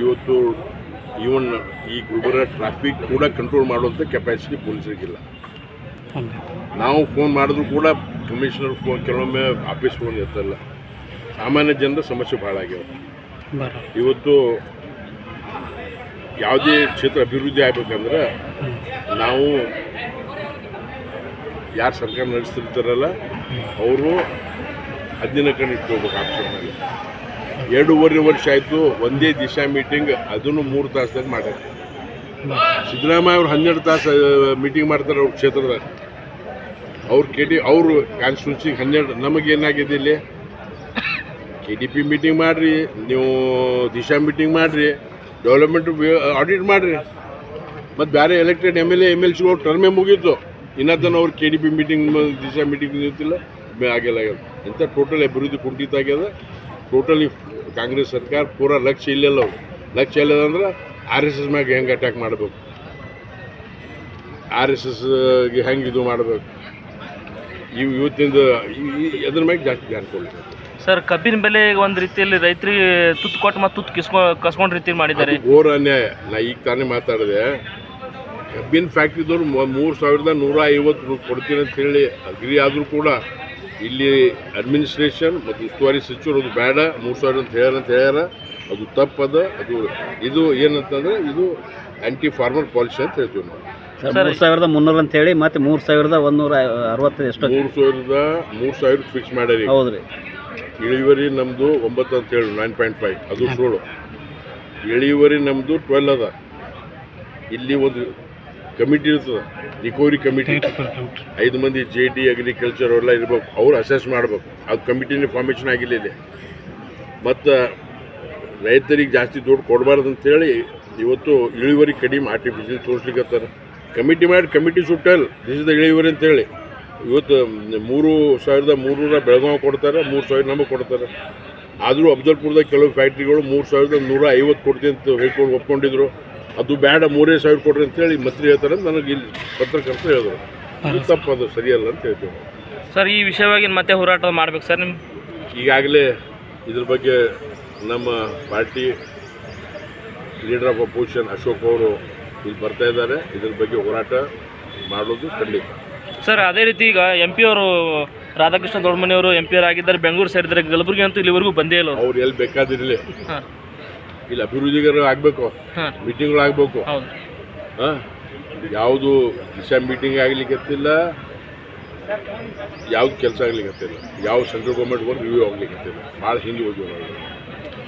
ಇವತ್ತು ಇವನ್ ಈ ಗುಲ್ಬರ್ಗ ಟ್ರಾಫಿಕ್ ಕೂಡ ಕಂಟ್ರೋಲ್ ಮಾಡುವಂಥ ಕೆಪಾಸಿಟಿ ಪೊಲೀಸರಿಗಿಲ್ಲ ನಾವು ಫೋನ್ ಮಾಡಿದ್ರು ಕೂಡ ಕಮಿಷನರ್ ಫೋನ್ ಕೆಲವೊಮ್ಮೆ ಆಫೀಸ್ ಫೋನ್ ಇರ್ತಲ್ಲ ಸಾಮಾನ್ಯ ಜನರ ಸಮಸ್ಯೆ ಭಾಳ ಆಗ್ಯಾವ. ಇವತ್ತು ಯಾವುದೇ ಕ್ಷೇತ್ರ ಅಭಿವೃದ್ಧಿ ಆಗ್ಬೇಕಂದ್ರೆ ನಾವು ಯಾರು ಸರ್ಕಾರ ನಡೆಸ್ತಿರ್ತಾರಲ್ಲ ಅವರು ಹದಿನ ಕಣ್ಣು ಇಟ್ಕೋಬೇಕು ಆಪ್ಷನ್ ಮೇಲೆ. ಎರಡೂವರೆ ವರ್ಷ ಆಯಿತು, ಒಂದೇ ದಿಶಾ ಮೀಟಿಂಗ್ ಅದನ್ನು ಮೂರು ತಾಸ್ದಾಗ ಮಾಡ್ಯಾರ. ಸಿದ್ದರಾಮಯ್ಯ ಅವ್ರು ಹನ್ನೆರಡು ತಾಸು ಮೀಟಿಂಗ್ ಮಾಡ್ತಾರೆ ಅವ್ರ ಕ್ಷೇತ್ರದಾಗ. ಅವ್ರು ಕೆ ಡಿ ಅವರು ಕಾನ್ಸ್ಟಿಟ್ಯೂನ್ಸಿಗೆ ಹನ್ನೆರಡು, ನಮಗೇನಾಗಿದೆ ಇಲ್ಲಿ? ಕೆ ಡಿ ಪಿ ಮೀಟಿಂಗ್ ಮಾಡಿರಿ, ನೀವು ದಿಶಾ ಮೀಟಿಂಗ್ ಮಾಡಿರಿ ಡೆವಲಪ್ಮೆಂಟ್ ಆಡಿಟ್ ಮಾಡಿರಿ. ಮತ್ತು ಬೇರೆ elected M L A M L ಸಿಗಳು ಟರ್ಮೇ ಮುಗೀತು. ಇನ್ನೂ ತನಕ ಅವ್ರು K D P meeting Disha meeting ನಿಂತಿಲ್ಲ ಆಗಿಲ್ಲ. ಎಂಥ ಟೋಟಲ್ ಅಭಿವೃದ್ಧಿ ಕುಂಠಿತ ಆಗ್ಯದ. ಟೋಟಲಿ ಕಾಂಗ್ರೆಸ್ ಸರ್ಕಾರ ಪೂರಾ ಲಕ್ಷ್ಯ ಇಲ್ಲಲ್ಲ ಲಕ್ಷ್ಯ ಇಲ್ಲದಂದ್ರೆ ಆರ್ ಎಸ್ ಎಸ್ ಮ್ಯಾಗ ಹೆಂಗೆ ಅಟ್ಯಾಕ್ ಮಾಡಬೇಕು? ಆರ್ ಎಸ್ ಎಸ್ಗೆ ಹೆಂಗೆ ಇದು ಮಾಡಬೇಕು? ಇವು ಇವತ್ತಿಂದ ಅದ್ರ ಮ್ಯಾಗ ಜಾಸ್ತಿ ಧ್ಯಾನ ಕೊಡ್ಬೇಕು ಸರ್ ಕಬ್ಬಿನ ಬೆಲೆ ಒಂದು ರೀತಿಯಲ್ಲಿ ರೈತರಿಗೆ ತುತ್ತು ಕೊಟ್ಟು ಮತ್ತು ತುತ್ತು ಕಿಸ್ಕೊ ಕಸ್ಕೊಂಡು ರೀತಿ ಮಾಡಿದ್ದಾರೆ. ಘೋರ ಅನ್ಯಾಯ. ನಾ ಈಗ ತಾನೇ ಮಾತಾಡಿದೆ. ಕಬ್ಬಿನ ಫ್ಯಾಕ್ಟ್ರಿದವ್ರು ಮೂರು ಸಾವಿರದ ನೂರ ಐವತ್ತು ಕೊಡ್ತೀನಿ ಅಂತ ಹೇಳಿ ಅಗ್ರಿ ಆದರೂ ಕೂಡ ಇಲ್ಲಿ ಅಡ್ಮಿನಿಸ್ಟ್ರೇಷನ್ ಮತ್ತು ಉಸ್ತುವಾರಿ ಸಚಿವರು ಅದು ಬೇಡ ಮೂರು ಸಾವಿರ ಅಂತ ಹೇಳ್ಯಾರ ಅಂತ ಹೇಳ ಅದು ತಪ್ಪದ ಅದು ಇದು ಏನಂತಂದ್ರೆ ಇದು ಆ್ಯಂಟಿ ಫಾರ್ಮರ್ ಪಾಲಿಸಿ ಅಂತ ಹೇಳ್ತೀವಿ ನಾವು. ಮೂರು ಸಾವಿರದ ಮುನ್ನೂರು ಅಂತ ಹೇಳಿ ಮತ್ತೆ ಮೂರು ಸಾವಿರದ ಒಂದೂರ ಅರವತ್ತು ಎಷ್ಟು ಮೂರು ಸಾವಿರದ ಮೂರು ಸಾವಿರ ಫಿಕ್ಸ್ ಮಾಡ್ಯಾರ ಹೌದ್ರಿ ಹೌದು ರೀ. ಇಳುವರಿ ನಮ್ಮದು ಒಂಬತ್ತು ಅಂತ ಹೇಳಿ ನೈನ್ ಪಾಯಿಂಟ್ ಫೈವ್ ಅದು ಸೋಳು ಇಳುವರಿ ನಮ್ಮದು ಟ್ವೆಲ್ ಅದ. ಇಲ್ಲಿ ಒಂದು ಕಮಿಟಿ ಇರ್ತದೆ ರಿಕವರಿ ಕಮಿಟಿ ಐದು ಮಂದಿ ಜೆ ಡಿ ಅಗ್ರಿಕಲ್ಚರ್ ಅವರೆಲ್ಲ ಇರ್ಬೇಕು. ಅವ್ರು ಅಸೆಸ್ ಮಾಡ್ಬೇಕು. ಅದು ಕಮಿಟಿನ ಫಾರ್ಮೇಷನ್ ಆಗಿಲ್ಲ ಇದೆ ಮತ್ತು ರೈತರಿಗೆ ಜಾಸ್ತಿ ದುಡ್ಡು ಕೊಡಬಾರ್ದು ಅಂತೇಳಿ ಇವತ್ತು ಇಳುವರಿ ಕಡಿಮೆ ಆರ್ಟಿಫಿಷಿಯಲ್ ತೋರಿಸ್ಲಿಕ್ಕತ್ತಾರೆ ಕಮಿಟಿ ಮಾಡಿ ಕಮಿಟಿ ಸುಟ್ಟಲ್ ದೇಶದ ಇಳುವರಿ ಅಂತೇಳಿ ಇವತ್ತು ಮೂರು ಸಾವಿರದ ಮೂರುನೂರ ಬೆಳಗಾವ್ ಕೊಡ್ತಾರೆ ಮೂರು ಸಾವಿರ ನಮಗೆ ಕೊಡ್ತಾರೆ. ಆದರೂ ಅಫ್ಜಲ್ಪುರದಾಗ ಕೆಲವು ಫ್ಯಾಕ್ಟ್ರಿಗಳು ಮೂರು ಸಾವಿರದ ನೂರ ಐವತ್ತು ಕೊಡ್ತೀನಿ ಅಂತ ಹೇಳ್ಕೊಂಡು ಒಪ್ಕೊಂಡಿದ್ರು. ಅದು ಬೇಡ ಮೂರೇ ಸಾವಿರ ಕೊಡ್ರಿ ಅಂತೇಳಿ ಮಂತ್ರಿ ಹೇಳ್ತಾರೆ ಅಂತ ನನಗೆ ಇಲ್ಲಿ ಪತ್ರಕರ್ತರು ಹೇಳಿದ್ರು. ಅದು ತಪ್ಪದು ಸರಿಯಲ್ಲ ಅಂತ ಹೇಳ್ತೇವೆ ಸರ್ ಈ ವಿಷಯವಾಗಿ ಮತ್ತೆ ಹೋರಾಟ ಮಾಡ್ಬೇಕು ಸರ್ ನಿಮ್ಮ ಈಗಾಗಲೇ ಇದ್ರ ಬಗ್ಗೆ ನಮ್ಮ party leader of opposition Ashok ಅವರು ಇಲ್ಲಿ ಬರ್ತಾ ಇದ್ದಾರೆ. ಇದ್ರ ಬಗ್ಗೆ ಹೋರಾಟ ಮಾಡೋದು ಖಂಡಿತ. ಸರ್ ಅದೇ ರೀತಿ ಈಗ ಎಂ ಪಿ ಅವರು ರಾಧಾಕೃಷ್ಣ ದೊಡ್ಡಮನಿ ಅವರು ಎಂ ಪಿ ಅವರು ಆಗಿದ್ದಾರೆ ಬೆಂಗಳೂರು ಸೇರಿದ್ರೆ ಕಲಬುರಗಿ ಅಂತೂ ಇಲ್ಲಿವರೆಗೂ ಬಂದೇ ಇಲ್ಲ ಅವರು. ಎಲ್ಲಿ ಬೇಕಾದಿರಲಿ ಇಲ್ಲಿ ಅಭಿವೃದ್ಧಿಗರು ಆಗಬೇಕು. ಮೀಟಿಂಗ್ಗಳಾಗಬೇಕು ಮೀಟಿಂಗ್ಗಳು ಆಗಬೇಕು. ಹೌದು. ಹಾಂ? ಯಾವುದು ದಿಶಾ ಮೀಟಿಂಗ್ ಆಗ್ಲಿಕ್ಕತ್ತಿಲ್ಲ ಯಾವ್ದು ಕೆಲಸ ಆಗ್ಲಿಕ್ಕತ್ತಿಲ್ಲ ಯಾವ ಸೆಂಟ್ರಲ್ ಗೌರ್ಮೆಂಟ್ ಬಂದು ರಿವ್ಯೂ ಆಗ್ಲಿಕ್ಕತ್ತಿಲ್ಲ ಭಾಳ ಹಿಂದೆ ಹೋಗಿ